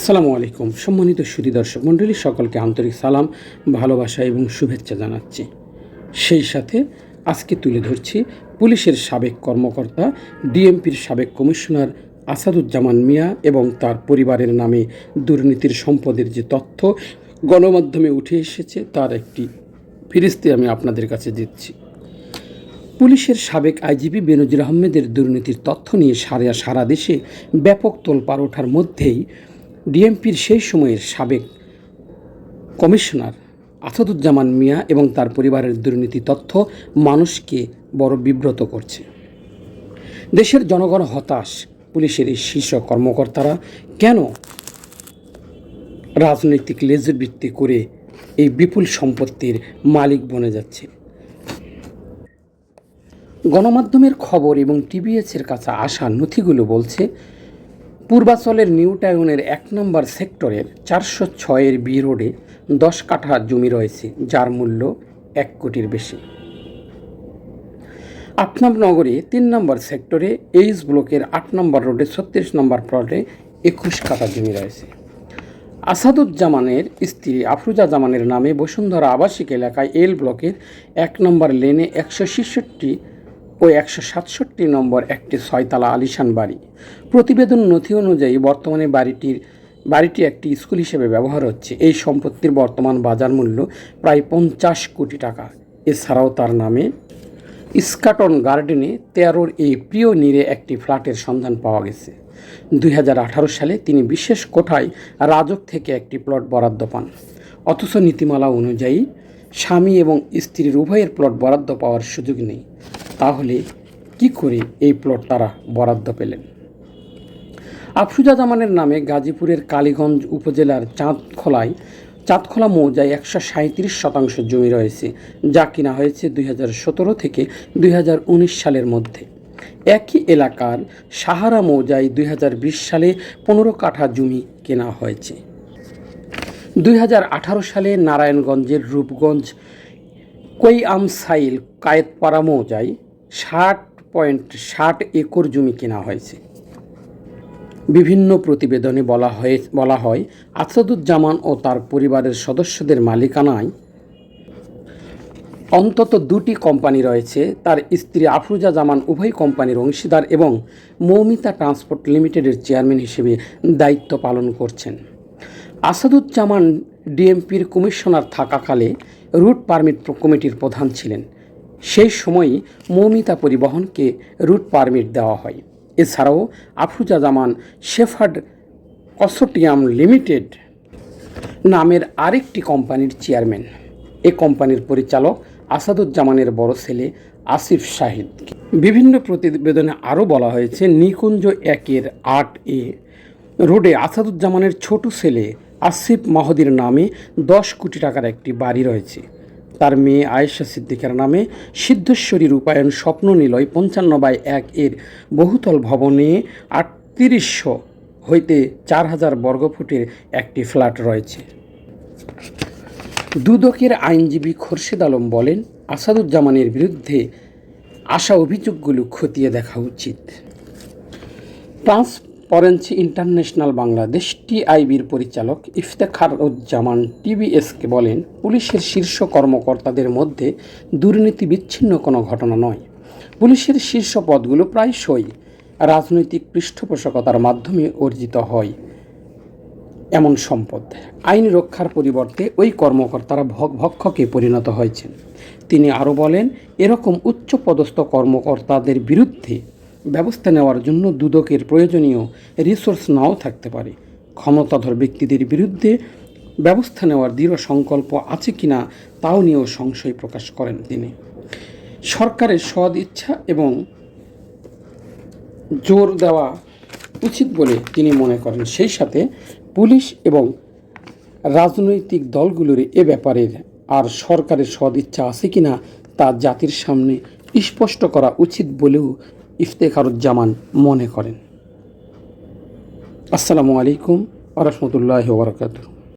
আসসালামু আলাইকুম। সম্মানিত সুদী দর্শক মণ্ডলী, সকলকে আন্তরিক সালাম, ভালোবাসা এবং শুভেচ্ছা জানাচ্ছি। সেই সাথে আজকে তুলে ধরছি পুলিশের সাবেক কর্মকর্তা, ডিএমপির সাবেক কমিশনার আসাদুজ্জামান মিয়া এবং তার পরিবারের নামে দুর্নীতির সম্পদের যে তথ্য গণমাধ্যমে উঠে এসেছে, তার একটি ফিরিস্তি আমি আপনাদের কাছে দিচ্ছি। পুলিশের সাবেক আইজিপি বেনজির আহমেদের দুর্নীতির তথ্য নিয়ে সারা সারা দেশে ব্যাপক তোলপাড় ওঠার মধ্যেই ডিএমপির সেই সময়ের সাবেক কমিশনার আসাদুজ্জামান মিয়া এবং তার পরিবারের দুর্নীতি তথ্য মানুষকে বড় বিব্রত করছে। দেশের জনগণ হতাশ, পুলিশের এই শীর্ষ কর্মকর্তারা কেন রাজনৈতিক লেজের ভিত্তি করে এই বিপুল সম্পত্তির মালিক বনে যাচ্ছে? গণমাধ্যমের খবর এবং টিভিএসের কাছে আসা নথিগুলো বলছে পূর্বাচলের নিউ টাউনের এক নম্বর সেক্টরের চারশো ছয়ের বি রোডে দশ কাঠা জমি রয়েছে, যার মূল্য এক কোটির বেশি। নগরে তিন নম্বর সেক্টরে এইচ ব্লকের আট নম্বর রোডে ছত্রিশ নম্বর প্লটে একুশ কাঠা জমি রয়েছে। আসাদুজ্জামানের স্ত্রী আফরুজা জামানের নামে বসুন্ধরা আবাসিক এলাকায় এল ব্লকের এক নম্বর লেনে একশো ছেষট্টি ও একশো সাতষট্টি নম্বর একটি ছয়তলা আলিশান বাড়ি। প্রতিবেদন নথি অনুযায়ী বর্তমানে বাড়িটির বাড়িটি একটি স্কুল হিসেবে ব্যবহার হচ্ছে। এই সম্পত্তির বর্তমান বাজার মূল্য প্রায় পঞ্চাশ কোটি টাকা। এছাড়াও তার নামে স্কাটন গার্ডেনে তেরোর এই প্রিয় নীরে একটি ফ্ল্যাটের সন্ধান পাওয়া গেছে। দুই হাজার আঠারো সালে তিনি বিশেষ কোঠায় রাজক থেকে একটি প্লট বরাদ্দ পান। অথচ নীতিমালা অনুযায়ী স্বামী এবং স্ত্রীর উভয়ের প্লট বরাদ্দ পাওয়ার সুযোগ নেই। তাহলে কি করে এই প্লট তারা বরাদ্দ পেলেন? আফসুজা জামানের নামে গাজীপুরের কালীগঞ্জ উপজেলার চাঁদখোলায়, চাঁদখোলা মৌজায় একশো সাঁত্রিশ শতাংশ জমি রয়েছে, যা কিনা হয়েছে দুই থেকে দুই হাজার উনিশ সালের মধ্যে। একই এলাকার সাহারা মৌজায় দুই হাজার বিশ সালে পনেরো কাঠা জমি কেনা হয়েছে। দুই হাজার আঠারো সালে নারায়ণগঞ্জের রূপগঞ্জ কৈআম সাইল কায়েতপাড়া মৌজায় ষাট পয়েন্ট ষাট একর জমি কেনা হয়েছে। বিভিন্ন প্রতিবেদনে বলা হয়ে, বলা হয়, আসাদুজ্জামান ও তার পরিবারের সদস্যদের মালিকানায় অন্তত দুটি কোম্পানি রয়েছে, তার স্ত্রী আফরুজা জামান উভয় কোম্পানির অংশীদার এবং মৌমিতা ট্রান্সপোর্ট লিমিটেডের চেয়ারম্যান হিসেবে দায়িত্ব পালন করছেন। আসাদুজ্জামান ডিএমপির কমিশনার থাকাকালে রুট পারমিট কমিটির প্রধান ছিলেন। সেই সময়ই মৌমিতা পরিবহনকে রুট পারমিট দেওয়া হয়। এছাড়াও Afruza Zaman Shepherd consortium limited নামের আরেকটি কোম্পানির চেয়ারম্যান। এ কোম্পানির পরিচালক আসাদুজ্জামানের বড় ছেলে আসিফ শাহিদ। বিভিন্ন প্রতিবেদনে আরও বলা হয়েছে, নিকুঞ্জ একের আট এ রোডে আসাদুজ্জামানের ছোট ছেলে আসিফ মাহদির নামে দশ কোটি টাকার একটি বাড়ি রয়েছে। তার মেয়ে আয়েশা সিদ্দিকার নামে সিদ্ধেশ্বরী রূপায়ণ স্বপ্ন নিলয় পঞ্চান্ন বাই এক এর বহুতল ভবনে আটত্রিশশো হইতে চার হাজার বর্গফুটের একটি ফ্ল্যাট রয়েছে। দুদকের আইনজীবী খোরশেদ আলম বলেন, আসাদুজ্জামানের বিরুদ্ধে আসা অভিযোগগুলো খতিয়ে দেখা উচিত। ট্রান্সপারেন্সি ইন্টারন্যাশনাল বাংলাদেশ টিআইবির পরিচালক ইফতেখারুজ্জামান টিবিএসকে বলেন, পুলিশের শীর্ষ কর্মকর্তাদের মধ্যে দুর্নীতি বিচ্ছিন্ন কোনো ঘটনা নয়। পুলিশের শীর্ষ পদগুলো প্রায়শই রাজনৈতিক পৃষ্ঠপোষকতার মাধ্যমে অর্জিত হয়। এমন সম্পদ, আইন রক্ষার পরিবর্তে ওই কর্মকর্তারা ভক, ভক্ষকে পরিণত হয়েছেন। তিনি আরও বলেন, এরকম উচ্চ পদস্থ কর্মকর্তাদের বিরুদ্ধে ব্যবস্থা নেওয়ার জন্য দুদকের প্রয়োজনীয় রিসোর্স নাও থাকতে পারে। ক্ষমতাধর ব্যক্তিদের বিরুদ্ধে ব্যবস্থা নেওয়ার দৃঢ় সংকল্প আছে কিনা তাও নিয়েও সংশয় প্রকাশ করেন তিনি। সরকারের সদ ইচ্ছা এবং জোর দেওয়া উচিত বলে তিনি মনে করেন। সেই সাথে পুলিশ এবং রাজনৈতিক দলগুলোর এ ব্যাপারের আর সরকারের সদিচ্ছা আছে কিনা তা জাতির সামনে স্পষ্ট করা উচিত বলেও ইফতেখারুজ্জামান মনে করেন। আসসালামু আলাইকুম আ রহমতুল্লাহ বরকাতুহ।